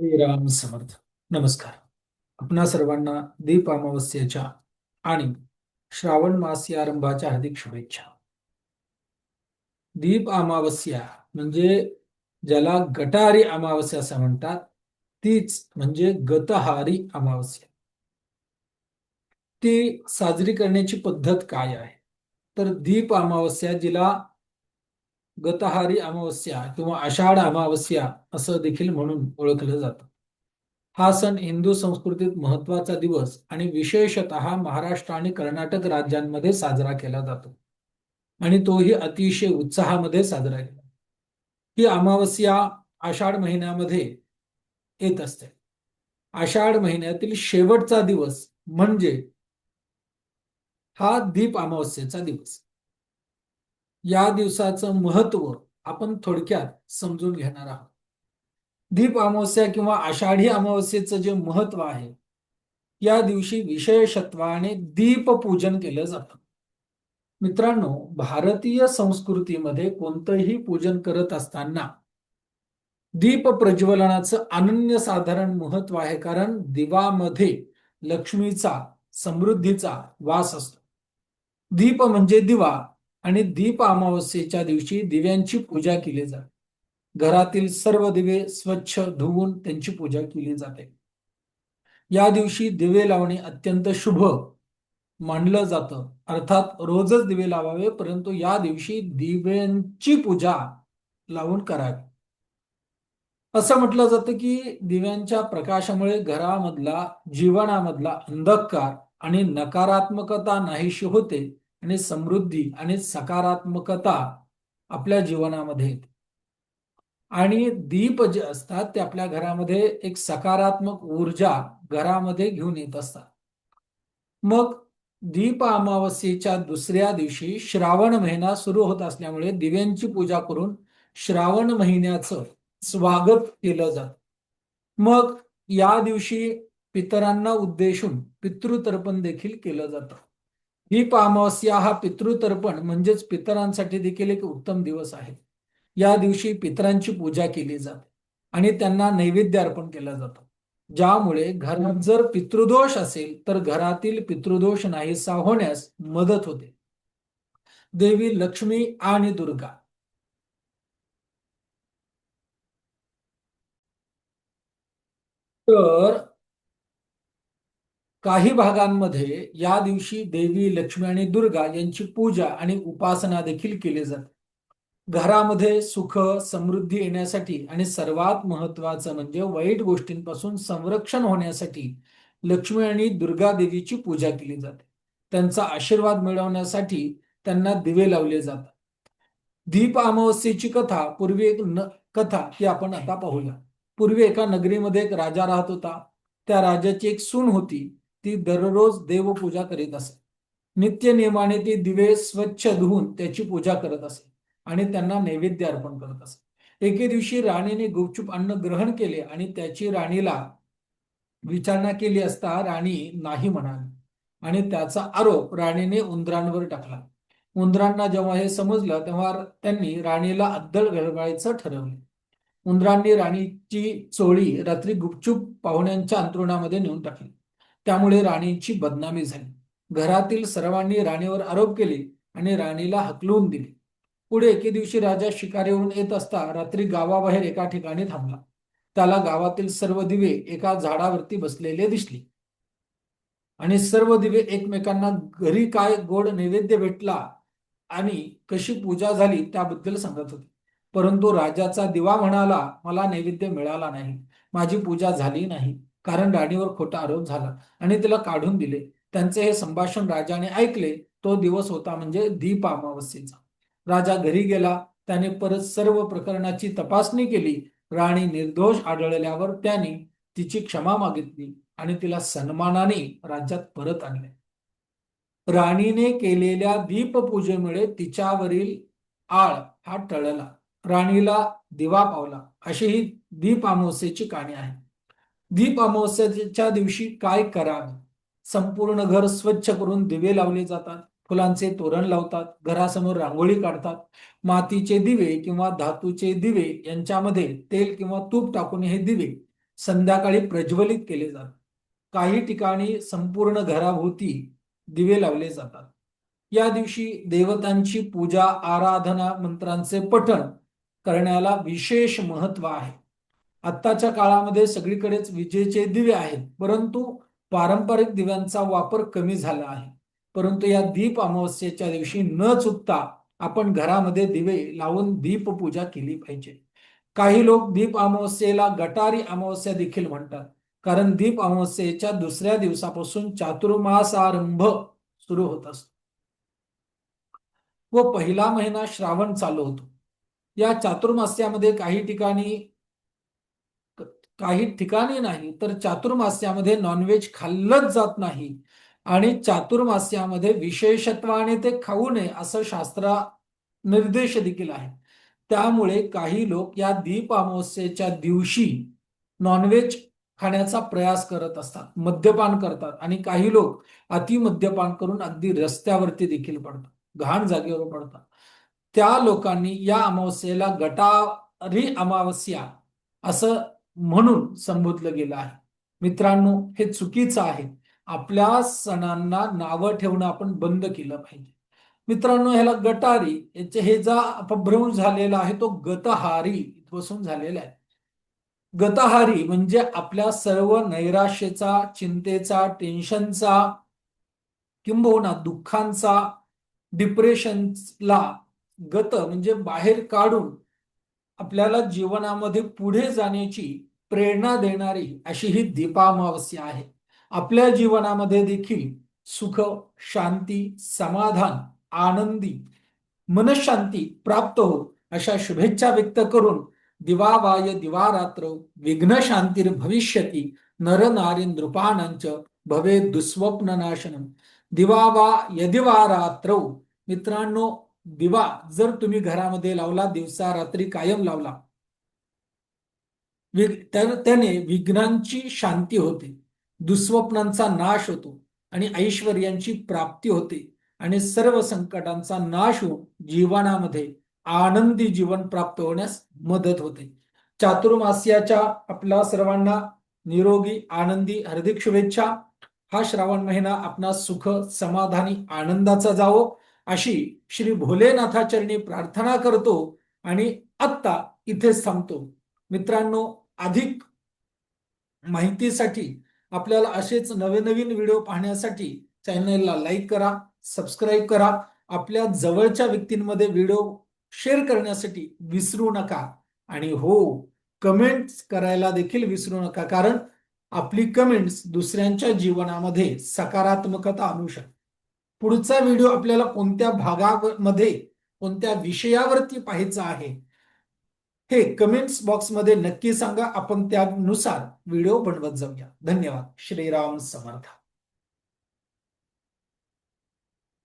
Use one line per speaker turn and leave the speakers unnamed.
श्रीराम समर्थ. नमस्कार. आपणा सर्वांना दीप अमावस्येच्या आणि श्रावण मास या आरंभाच्या हार्दिक शुभेच्छा. दीप अमावस्या म्हणजे ज्याला गटारी अमावस्या असं म्हणतात तीच म्हणजे गतहारी अमावस्या. ती साजरी करण्याची पद्धत काय आहे? तर दीप अमावस्या जिला गतहारी अमावस्या किंवा आषाढ अमावस्या असं देखील म्हणून ओळखलं जातं. हा सण हिंदू संस्कृतीत महत्त्वाचा दिवस आणि विशेषत महाराष्ट्र आणि कर्नाटक राज्यांमध्ये साजरा केला जातो. आणि तोही अतिशय उत्साहामध्ये साजरा केला ही अमावस्या आषाढ महिन्यामध्ये येत असते. आषाढ महिन्यातील शेवटचा दिवस म्हणजे हा दीप अमावस्येचा दिवस. या दिवसाचं महत्त्व आपण थोडक्यात समजून घेणार आहोत. दीप अमावस्या किंवा आषाढी अमावस्येचं जे महत्त्व आहे या दिवशी विशेषत्वाने दीपपूजन केलं जातं. मित्रांनो भारतीय संस्कृतीमध्ये कोणतंही पूजन करत असताना दीप प्रज्वलनाचं अनन्यसाधारण महत्त्व आहे कारण दिवामध्ये लक्ष्मीचा समृद्धीचा वास असतो. दीप म्हणजे दिवा आणि दीप अमावस्येच्या दिवशी दिव्यांची पूजा केली जाते. घरातील सर्व दिवे स्वच्छ धुवून त्यांची पूजा केली जाते. या दिवशी दिवे लावणे अत्यंत शुभ मानलं जातं. अर्थात रोजच दिवे लावावे परंतु या दिवशी दिव्यांची पूजा लावून करावी. असं म्हटलं जातं की दिव्यांच्या प्रकाशामुळे घरामधला जीवनामधला अंधकार आणि नकारात्मकता नाहीशी होते आणि समृद्धी आणि सकारात्मकता आपल्या जीवनामध्ये येते. आणि दीप जे असतात ते आपल्या घरामध्ये एक सकारात्मक ऊर्जा घरामध्ये घेऊन येत असतात. मग दीप अमावस्येच्या दुसऱ्या दिवशी श्रावण महिना सुरू होत असल्यामुळे दिव्यांची पूजा करून श्रावण महिन्याचं स्वागत केलं जात. मग या दिवशी पितरांना उद्देशून पितृतर्पण देखील केलं जातं. ही अमावस्या हा पितृतर्पण म्हणजेच पितरांसाठी देखील एक उत्तम दिवस आहे. या दिवशी पितरांची पूजा केली जाते आणि त्यांना नैवेद्य अर्पण केला जातं. ज्यामुळे घरात जर पितृदोष असेल तर घरातील पितृदोष नाहीसा होण्यास मदत होते. देवी लक्ष्मी आणि दुर्गा. तर काही भागांमध्ये या दिवशी देवी लक्ष्मी आणि दुर्गा यांची पूजा आणि उपासना देखील केली जाते. घरामध्ये सुख समृद्धी येण्यासाठी आणि सर्वात महत्वाचं म्हणजे वाईट गोष्टींपासून संरक्षण होण्यासाठी लक्ष्मी आणि दुर्गा देवीची पूजा केली जाते. त्यांचा आशीर्वाद मिळवण्यासाठी त्यांना दिवे लावले जातात. दीप अमावस्येची कथा पूर्वी एक न कथा ती आपण आता पाहूया. पूर्वी एका नगरीमध्ये एक राजा राहत होता. त्या राजाची एक सून होती. ती दररोज देवपूजा करीत असे. नित्य नियमाने ती दिवे स्वच्छ धुवून त्याची पूजा करत असे आणि त्यांना नैवेद्य अर्पण करत असे. एके दिवशी राणीने गुपचूप अन्न ग्रहण केले आणि त्याची राणीला विचारणा केली असता राणी नाही म्हणाली आणि त्याचा आरोप राणीने उंदरांवर टाकला. उंदरांना जेव्हा हे समजलं तेव्हा त्यांनी राणीला अद्दल घडवायचं ठरवले. उंदरांनी राणीची चोळी रात्री गुपचूप पाहुण्यांच्या अंतरुणामध्ये नेऊन टाकली. त्यामुळे राणीची बदनामी झाली. घरातील सर्वांनी राणीवर आरोप केले आणि राणीला हकलून दिले. पुढे एके दिवशी राजा शिकारीवरून येत असता रात्री गावाबाहेर एका ठिकाणी थांबला. त्याला गावातील सर्व दिवे एका झाडावरती बसलेले दिसले. आणि सर्व दिवे एकमेकांना घरी काय गोड नैवेद्य भेटला आणि कशी पूजा झाली त्याबद्दल सांगत होते. परंतु राजाचा दिवा म्हणाला मला नैवेद्य मिळाला नाही. माझी पूजा झाली नाही. कारण राणीवर खोटा आरोप झाला आणि तिला काढून दिले. त्यांचे हे संभाषण राजाने ऐकले. तो दिवस होता म्हणजे दीप अमावस्येचा. राजा घरी गेला. त्याने परत सर्व प्रकरणाची तपासणी केली. राणी निर्दोष आढळल्यावर त्याने तिची क्षमा मागितली आणि तिला सन्मानाने राज्यात परत आणले. राणीने केलेल्या दीपपूजेमुळे तिच्यावरील आळ हा टळला. राणीला दिवा पावला. अशी ही दीप अमावस्येची कहाणी आहे. दीप अमावस्याच्या दिवशी काय करावे संपूर्ण घर स्वच्छ करून दिवे लावले जातात फुलांचे तोरण लावतात घरासमोर रांगोळी काढतात. मातीचे दिवे किंवा धातूचे दिवे यांच्यामध्ये तेल किंवा तूप टाकून हे दिवे संध्याकाळी प्रज्वलित केले जातात. काही ठिकाणी संपूर्ण घराभोवती दिवे लावले जातात. या दिवशी देवतांची पूजा आराधना मंत्रांचे पठण करण्याला विशेष महत्त्व आहे. आत्ताच्या काळामध्ये सगळीकडेच विजेचे दिवे आहेत परंतु पारंपरिक दिव्यांचा वापर कमी झाला आहे. परंतु या दीप अमावस्येच्या दिवशी न चुकता आपण घरामध्ये दिवे लावून दीप पूजा केली पाहिजे. काही लोक दीप अमावस्येला गटारी अमावस्या देखील म्हणतात कारण दीप अमावस्येच्या दुसऱ्या दिवसापासून चातुर्मास आरंभ सुरू होत असतो. व पहिला महिना श्रावण चालू होतो. या चातुर्मास्यामध्ये काही ठिकाणी काही ठिकाणी नाही तर चातुर्मास्यामध्ये नॉनव्हेज खाल्लंच जात नाही. आणि चातुर्मास्यामध्ये विशेषत्वाने ते खाऊ नये असं शास्त्रा निर्देश देखील आहे त्यामुळे काही लोक या दीप अमावस्येच्या दिवशी नॉनव्हेज खाण्याचा प्रयास करत असतात मद्यपान करतात. आणि काही लोक अति मद्यपान करून अगदी रस्त्यावरती देखील पडतात घाण जागेवर पडतात. त्या लोकांनी या अमावस्येला गटारी अमावस्या असं म्हणून संबोधलं गेलं आहे. मित्रांनो हे चुकीचं आहे. आपल्या सणांना नावं ठेवणं आपण बंद केलं पाहिजे. मित्रांनो ह्याला गटारी याचे हे जा अपभ्रंश झालेला आहे तो गतहारी इथपासून झालेला आहे. गतहारी म्हणजे आपल्या सर्व नैराश्येचा चिंतेचा टेन्शनचा किंबहुना दुःखांचा डिप्रेशनला गत म्हणजे बाहेर काढून आपल्याला जीवनामध्ये पुढे जाण्याची प्रेरणा देणारी अशी ही दीपामावस्या आहे. आपल्या जीवनामध्ये देखील सुख शांती समाधान आनंदी मनशांती प्राप्त हो अशा शुभेच्छा व्यक्त करून दिवावाय दिवारात्र विघ्न शांतीर भविष्यती नर नारी नृपाणांच भवे दुस्वप्न नाशनम दिवावा यदिवा रात्र मित्रांनो दिवा जर तुम्ही घरामध्ये लावला दिवसा रात्री कायम लावला तर त्याने विघ्नांची शांती होते दुस्वप्नांचा नाश होतो आणि ऐश्वर्यांची प्राप्ती होते आणि सर्व संकटांचा नाश होऊन जीवनामध्ये आनंदी जीवन प्राप्त होण्यास मदत होते. चातुर्मास्याच्या आपल्या सर्वांना निरोगी आनंदी हार्दिक शुभेच्छा. हा श्रावण महिना आपला सुख समाधानी आनंदाचा जावो. अशी श्री भोलेनाथाचरणी प्रार्थना करतो आणि आत्ता इथेच थांबतो मित्रांनो अधिक माहितीसाठी आपल्याला असेच नवनवीन व्हिडिओ पाहण्यासाठी चॅनलला लाईक करा सबस्क्राईब करा. आपल्या जवळच्या व्यक्तींमध्ये व्हिडिओ शेअर करण्यासाठी विसरू नका. आणि हो कमेंट्स करायला देखील विसरू नका कारण आपली कमेंट्स दुसऱ्यांच्या जीवनामध्ये सकारात्मकता आणू शकते पुढचा व्हिडिओ आपल्याला कोणत्या भागामध्ये कोणत्या विषयावरती पाहायचा आहे हे कमेंट्स बॉक्समध्ये नक्की सांगा. आपण त्यानुसार व्हिडिओ बनवत जाऊया. धन्यवाद. श्रीराम समर्थ.